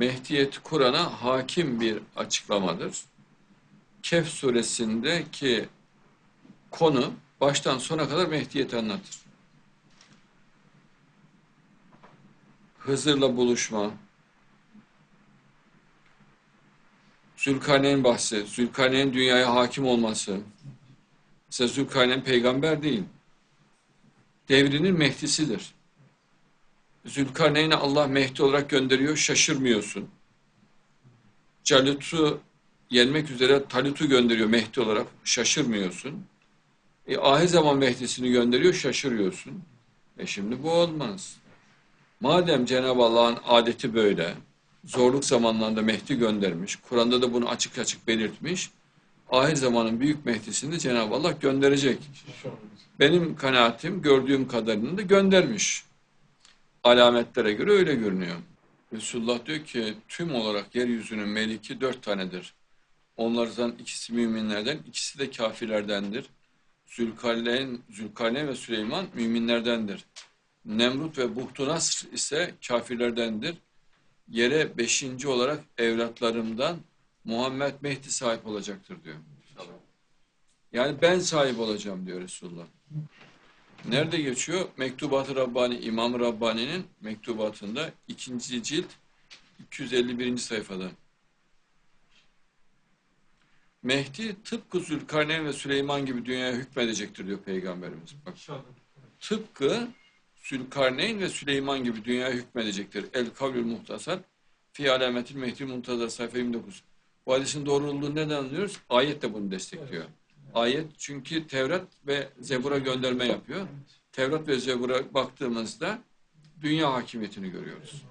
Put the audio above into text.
Mehdiyeti Kur'an'a hakim bir açıklamadır. Kehf suresindeki konu baştan sona kadar Mehdiyeti anlatır. Hızır'la buluşma, Zülkarneyn bahsi, Zülkarneyn dünyaya hakim olması. Mesela Zülkarneyn peygamber değil. Devrinin Mehdisidir. Zülkarneyn'i Allah Mehdi olarak gönderiyor, şaşırmıyorsun. Calut'u yenmek üzere Talut'u gönderiyor Mehdi olarak, şaşırmıyorsun. E, ahir zaman Mehdi'sini gönderiyor, şaşırıyorsun. E şimdi bu olmaz. Madem Cenab-ı Allah'ın adeti böyle, zorluk zamanlarında Mehdi göndermiş, Kur'an'da da bunu açık açık belirtmiş, ahir zamanın büyük Mehdi'sini Cenab-ı Allah gönderecek. Benim kanaatim gördüğüm kadarını da göndermiş. Alametlere göre öyle görünüyor. Resulullah diyor ki tüm olarak yeryüzünün meliki dört tanedir. Onlardan ikisi müminlerden, ikisi de kafirlerdendir. Zülkarneyn, Zülkarneyn ve Süleyman müminlerdendir. Nemrut ve Buhtunasr ise kafirlerdendir. Yere beşinci olarak evlatlarımdan Muhammed Mehdi sahip olacaktır diyor. Yani ben sahip olacağım diyor Resulullah. Nerede geçiyor? Mektubat-ı Rabbani, İmam-ı Rabbani'nin mektubatında ikinci cilt 251. sayfada. Mehdi tıpkı Zülkarneyn ve Süleyman gibi dünyaya hükmedecektir diyor Peygamberimiz. Bak, tıpkı Zülkarneyn ve Süleyman gibi dünyaya hükmedecektir. El kavlül muhtasar fi alametil mehdi muntazar sayfa 29. Bu hadisin doğruluğunu neden anlıyoruz? Ayet de bunu destekliyor. Ayet çünkü Tevrat ve Zebur'a gönderme yapıyor. Tevrat ve Zebur'a baktığımızda dünya hakimiyetini görüyoruz.